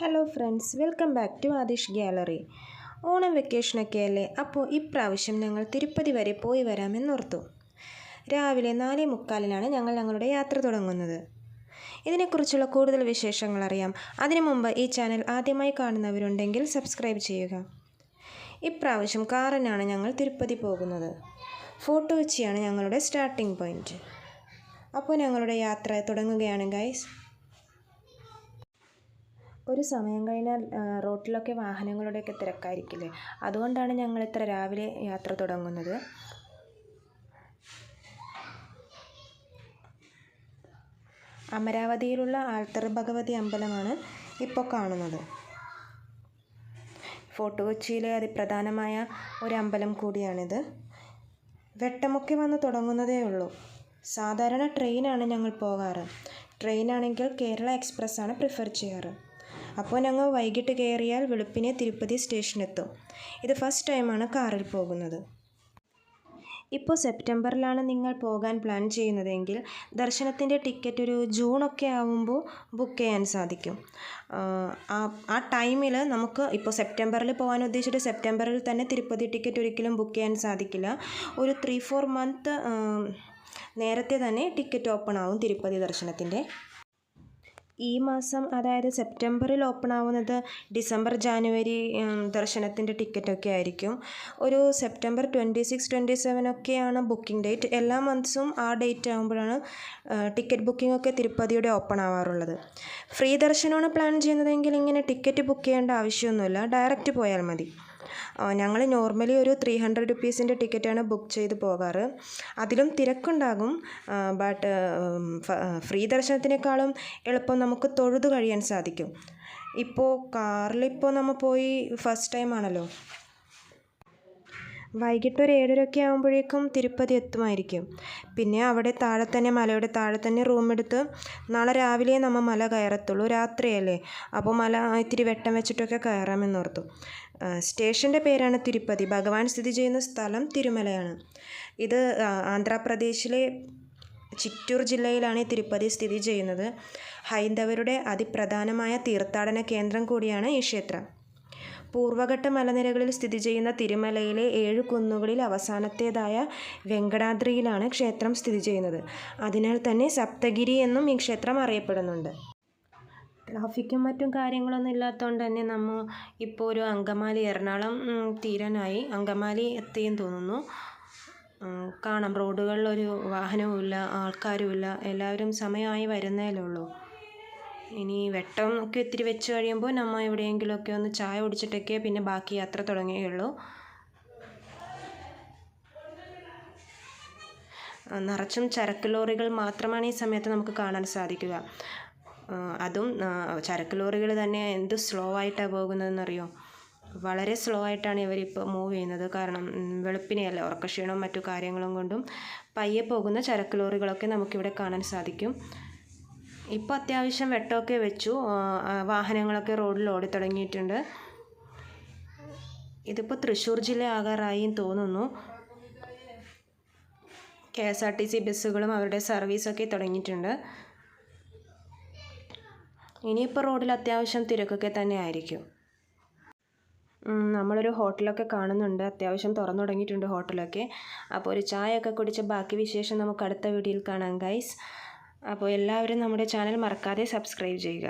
Hello friends welcome back to Aadish gallery Onam വെക്കേഷനൊക്കെ അല്ലേ? അപ്പോൾ ഇപ്രാവശ്യം ഞങ്ങൾ തിരുപ്പതി വരെ പോയി വരാമെന്നോർത്തു രാവിലെ നാലേ മുക്കാലിനാണ് ഞങ്ങൾ ഞങ്ങളുടെ യാത്ര തുടങ്ങുന്നത്. ഇതിനെക്കുറിച്ചുള്ള കൂടുതൽ വിശേഷങ്ങൾ അറിയാം. അതിനു മുമ്പ് ഈ ചാനൽ ആദ്യമായി കാണുന്നവരുണ്ടെങ്കിൽ സബ്സ്ക്രൈബ് ചെയ്യുക. ഇപ്രാവശ്യം കാറിനാണ് ഞങ്ങൾ തിരുപ്പതി പോകുന്നത്. ഫോർട്ട് കൊച്ചിയാണ് ഞങ്ങളുടെ സ്റ്റാർട്ടിംഗ് പോയിന്റ് അപ്പോൾ ഞങ്ങളുടെ യാത്ര തുടങ്ങുകയാണ് ഗൈസ് ഒരു സമയം കഴിഞ്ഞാൽ റോട്ടിലൊക്കെ വാഹനങ്ങളുടെയൊക്കെ തിരക്കായിരിക്കില്ലേ? അതുകൊണ്ടാണ് ഞങ്ങൾ ഇത്ര രാവിലെ യാത്ര തുടങ്ങുന്നത്. അമരാവതിയിലുള്ള ആൽത്തറ ഭഗവതി അമ്പലമാണ് ഇപ്പോൾ കാണുന്നത്. ഫോർട്ട് കൊച്ചിയിലെ അതിപ്രധാനമായ ഒരു അമ്പലം കൂടിയാണിത്. വെട്ടമൊക്കെ വന്ന് തുടങ്ങുന്നതേ ഉള്ളൂ. സാധാരണ ട്രെയിനാണ് ഞങ്ങൾ പോകാറ്. ട്രെയിനാണെങ്കിൽ കേരള എക്സ്പ്രസ് ആണ് പ്രിഫർ ചെയ്യാറ്. അപ്പോൾ ഞങ്ങൾ വൈകിട്ട് കയറിയാൽ വെളുപ്പിനെ തിരുപ്പതി സ്റ്റേഷനെത്തും. ഇത് ഫസ്റ്റ് ടൈമാണ് കാറിൽ പോകുന്നത്. ഇപ്പോൾ സെപ്റ്റംബറിലാണ് നിങ്ങൾ പോകാൻ പ്ലാൻ ചെയ്യുന്നതെങ്കിൽ ദർശനത്തിന്റെ ടിക്കറ്റ് ഒരു ജൂണൊക്കെ ആവുമ്പോൾ ബുക്ക് ചെയ്യാൻ സാധിക്കും. ആ ആ ടൈമിൽ നമുക്ക് ഇപ്പോൾ സെപ്റ്റംബറിൽ പോകാൻ ഉദ്ദേശിച്ചിട്ട് സെപ്റ്റംബറിൽ തന്നെ തിരുപ്പതി ടിക്കറ്റ് ഒരിക്കലും ബുക്ക് ചെയ്യാൻ സാധിക്കില്ല. ഒരു ത്രീ ഫോർ മന്ത് നേരത്തെ തന്നെ ടിക്കറ്റ് ഓപ്പൺ ആവും തിരുപ്പതി ദർശനത്തിന്റെ. ഈ മാസം അതായത് സെപ്റ്റംബറിൽ ഓപ്പൺ ആവുന്നത് ഡിസംബർ ജാനുവരി ദർശനത്തിന്റെ ടിക്കറ്റൊക്കെ ആയിരിക്കും. ഒരു September twenty six twenty seven ഒക്കെയാണ് ബുക്കിംഗ് ഡേറ്റ്. എല്ലാ മന്ത്സും ആ ഡേറ്റ് ആകുമ്പോഴാണ് ടിക്കറ്റ് ബുക്കിംഗ് ഒക്കെ തിരുപ്പതിയുടെ ഓപ്പൺ ആവാറുള്ളത് ഫ്രീ ദർശനമാണ് പ്ലാൻ ചെയ്യുന്നതെങ്കിൽ ഇങ്ങനെ ടിക്കറ്റ് ബുക്ക് ചെയ്യേണ്ട ആവശ്യമൊന്നുമില്ല. ഡയറക്റ്റ് പോയാൽ മതി. ഞങ്ങൾ നോർമലി ഒരു ത്രീ ഹൺഡ്രഡ് റുപ്പീസിന്റെ ടിക്കറ്റാണ് ബുക്ക് ചെയ്ത് പോകാറ്. അതിലും തിരക്കുണ്ടാകും ബട്ട് ഫ്രീ ദർശനത്തിനേക്കാളും എളുപ്പം നമുക്ക് തൊഴുതു കഴിയാൻ സാധിക്കും. ഇപ്പോൾ കാറിലിപ്പോൾ നമ്മൾ പോയി ഫസ്റ്റ് ടൈം ആണല്ലോ? വൈകിട്ട് ഒരു ഏഴരയൊക്കെ ആകുമ്പോഴേക്കും തിരുപ്പതി എത്തുമായിരിക്കും. പിന്നെ അവിടെ താഴെ തന്നെ മലയുടെ താഴെ തന്നെ റൂമെടുത്ത് നാളെ രാവിലെ നമ്മൾ മല കയറത്തുള്ളൂ. രാത്രിയല്ലേ. അപ്പോൾ മല ഇത്തിരി വെട്ടം വെച്ചിട്ടൊക്കെ കയറാമെന്നോർത്തു സ്റ്റേഷന്റെ പേരാണ് തിരുപ്പതി. ഭഗവാൻ സ്ഥിതി ചെയ്യുന്ന സ്ഥലം തിരുമലയാണ്. ഇത് ആന്ധ്രാപ്രദേശിലെ ചിറ്റൂർ ജില്ലയിലാണ് തിരുപ്പതി സ്ഥിതി ചെയ്യുന്നത്. ഹൈന്ദവരുടെ അതിപ്രധാനമായ തീർത്ഥാടന കേന്ദ്രം കൂടിയാണ് ഈ ക്ഷേത്രം. പൂർവഘട്ട മലനിരകളിൽ സ്ഥിതി ചെയ്യുന്ന തിരുമലയിലെ ഏഴ് കുന്നുകളിൽ അവസാനത്തേതായ വെങ്കടാദ്രിയിലാണ് ക്ഷേത്രം സ്ഥിതി ചെയ്യുന്നത്. അതിനാൽ തന്നെ സപ്തഗിരി എന്നും ഈ ക്ഷേത്രം അറിയപ്പെടുന്നുണ്ട്. ട്രാഫിക്കും മറ്റും കാര്യങ്ങളൊന്നും ഇല്ലാത്തതുകൊണ്ട് തന്നെ നമ്മൾ ഇപ്പോൾ ഒരു അങ്കമാലി എറണാകുളം തീരാനായി അങ്കമാലി എത്തിയെന്ന് തോന്നുന്നു. കാണാം. റോഡുകളിലൊരു വാഹനവുമില്ല ആൾക്കാരുമില്ല എല്ലാവരും സമയമായി വരുന്നതല്ലേ ഉള്ളൂ. ഇനി വെട്ടം ഒക്കെ ഇത്തിരി വെച്ച് കഴിയുമ്പോൾ നമ്മൾ എവിടെയെങ്കിലുമൊക്കെ ഒന്ന് ചായ കുടിച്ചിട്ടൊക്കെ പിന്നെ ബാക്കി യാത്ര തുടങ്ങുകയുള്ളൂ. നിറച്ചും ചരക്ക് ലോറികൾ മാത്രമാണ് ഈ സമയത്ത് നമുക്ക് കാണാൻ സാധിക്കുക. അതും ചരക്ക് ലോറികൾ തന്നെ എന്ത് സ്ലോ ആയിട്ടാണ് പോകുന്നതെന്നറിയോ? വളരെ സ്ലോ ആയിട്ടാണ് ഇവരിപ്പോൾ മൂവ് ചെയ്യുന്നത്. കാരണം വെളുപ്പിനെയല്ല ഉറക്കക്ഷീണവും മറ്റു കാര്യങ്ങളും കൊണ്ടും പയ്യെ പോകുന്ന ചരക്ക് ലോറികളൊക്കെ നമുക്കിവിടെ കാണാൻ സാധിക്കും. ഇപ്പോൾ അത്യാവശ്യം വെട്ടമൊക്കെ വെച്ചു. വാഹനങ്ങളൊക്കെ റോഡിൽ ഓടി തുടങ്ങിയിട്ടുണ്ട്. ഇതിപ്പോൾ തൃശ്ശൂർ ജില്ല ആകാറായി തോന്നുന്നു. K S R T C ബസ്സുകളും അവരുടെ സർവീസൊക്കെ തുടങ്ങിയിട്ടുണ്ട്. ഇനിയിപ്പോൾ റോഡിൽ അത്യാവശ്യം തിരക്കൊക്കെ തന്നെ ആയിരിക്കും. നമ്മളൊരു ഹോട്ടലൊക്കെ കാണുന്നുണ്ട്. അത്യാവശ്യം തുറന്നു തുടങ്ങിയിട്ടുണ്ട് ഹോട്ടലൊക്കെ. അപ്പോൾ ഒരു ചായയൊക്കെ കുടിച്ച് ബാക്കി വിശേഷം നമുക്ക് അടുത്ത വീഡിയോയിൽ കാണാം ഗൈസ് അപ്പോൾ എല്ലാവരും നമ്മുടെ ചാനൽ മറക്കാതെ സബ്സ്ക്രൈബ് ചെയ്യുക.